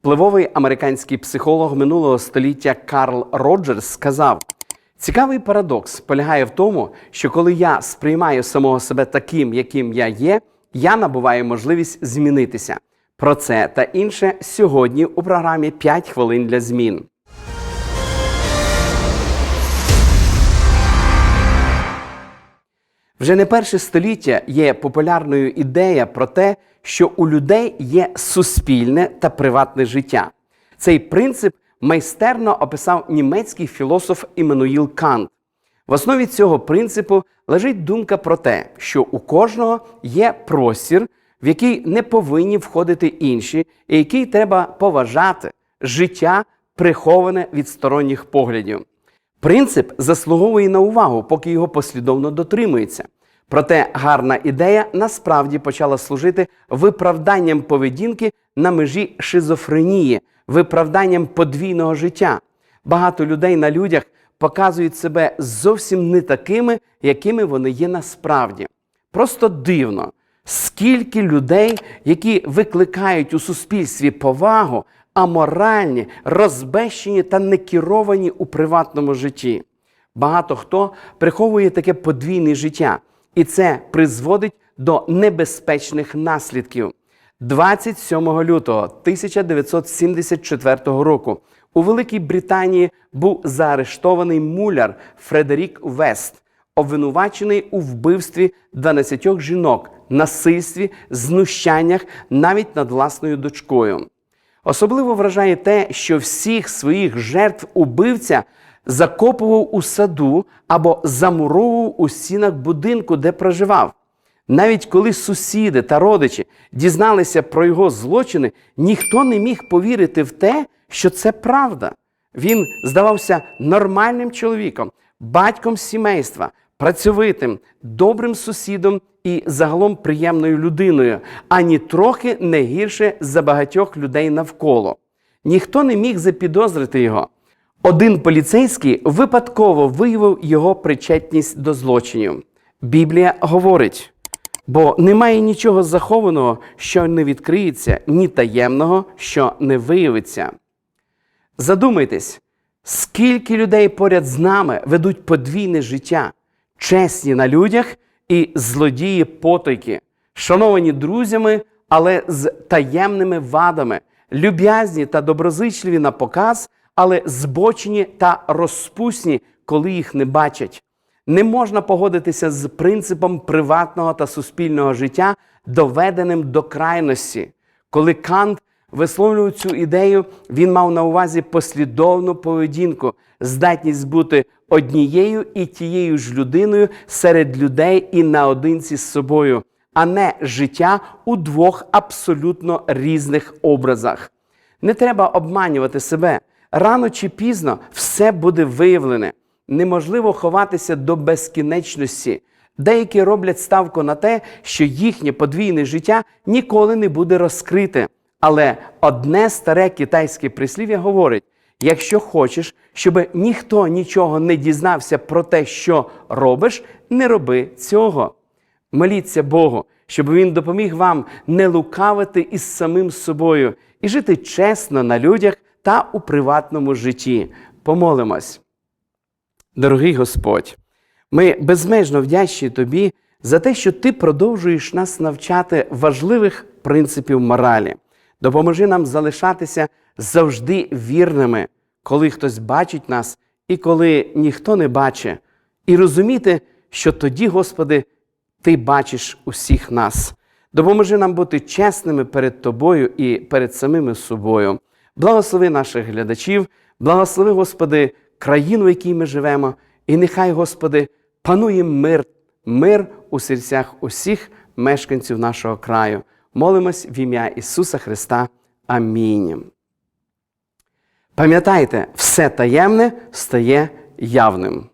Впливовий американський психолог минулого століття Карл Роджерс сказав: цікавий парадокс полягає в тому, що коли я сприймаю самого себе таким, яким я є, я набуваю можливість змінитися. Про це та інше сьогодні у програмі «5 хвилин для змін. Вже не перше століття є популярною ідея про те, що у людей є суспільне та приватне життя. Цей принцип майстерно описав німецький філософ Іммануїл Кант. В основі цього принципу лежить думка про те, що у кожного є простір, в який не повинні входити інші, і який треба поважати життя, приховане від сторонніх поглядів. Принцип заслуговує на увагу, поки його послідовно дотримується. Проте гарна ідея насправді почала служити виправданням поведінки на межі шизофренії, виправданням подвійного життя. Багато людей на людях показують себе зовсім не такими, якими вони є насправді. Просто дивно, скільки людей, які викликають у суспільстві повагу, аморальні, розбещені та некеровані у приватному житті. Багато хто приховує таке подвійне життя, і це призводить до небезпечних наслідків. 27 лютого 1974 року у Великій Британії був заарештований муляр Фредерік Вест, обвинувачений у вбивстві 12 жінок, насильстві, знущаннях навіть над власною дочкою. Особливо вражає те, що всіх своїх жертв убивця закопував у саду або замуровував у стінах будинку, де проживав. Навіть коли сусіди та родичі дізналися про його злочини, ніхто не міг повірити в те, що це правда. Він здавався нормальним чоловіком, батьком сімейства, працьовитим, добрим сусідом і загалом приємною людиною, ані трохи не гірше за багатьох людей навколо. Ніхто не міг запідозрити його. Один поліцейський випадково виявив його причетність до злочинів. Біблія говорить: бо немає нічого захованого, що не відкриється, ні таємного, що не виявиться. Задумайтесь, скільки людей поряд з нами ведуть подвійне життя, чесні на людях і злодії потойки, шановані друзями, але з таємними вадами, люб'язні та доброзичливі на показ, але збочені та розпусні, коли їх не бачать. Не можна погодитися з принципом приватного та суспільного життя, доведеним до крайності. Коли Кант висловлював цю ідею, він мав на увазі послідовну поведінку, здатність бути однією і тією ж людиною серед людей і наодинці з собою, а не життя у двох абсолютно різних образах. Не треба обманювати себе. Рано чи пізно все буде виявлене. Неможливо ховатися до безкінечності. Деякі роблять ставку на те, що їхнє подвійне життя ніколи не буде розкрите. Але одне старе китайське прислів'я говорить: якщо хочеш, щоб ніхто нічого не дізнався про те, що робиш, не роби цього. Моліться Богу, щоб Він допоміг вам не лукавити із самим собою і жити чесно на людях та у приватному житті. Помолимось. Дорогий Господь, ми безмежно вдячні Тобі за те, що Ти продовжуєш нас навчати важливих принципів моралі. Допоможи нам залишатися завжди вірними, коли хтось бачить нас і коли ніхто не бачить, і розуміти, що тоді, Господи, Ти бачиш усіх нас. Допоможи нам бути чесними перед Тобою і перед самими собою. Благослови наших глядачів, благослови, Господи, країну, в якій ми живемо, і нехай, Господи, панує мир, мир у серцях усіх мешканців нашого краю. Молимось в ім'я Ісуса Христа. Амінь. Пам'ятайте, все таємне стає явним.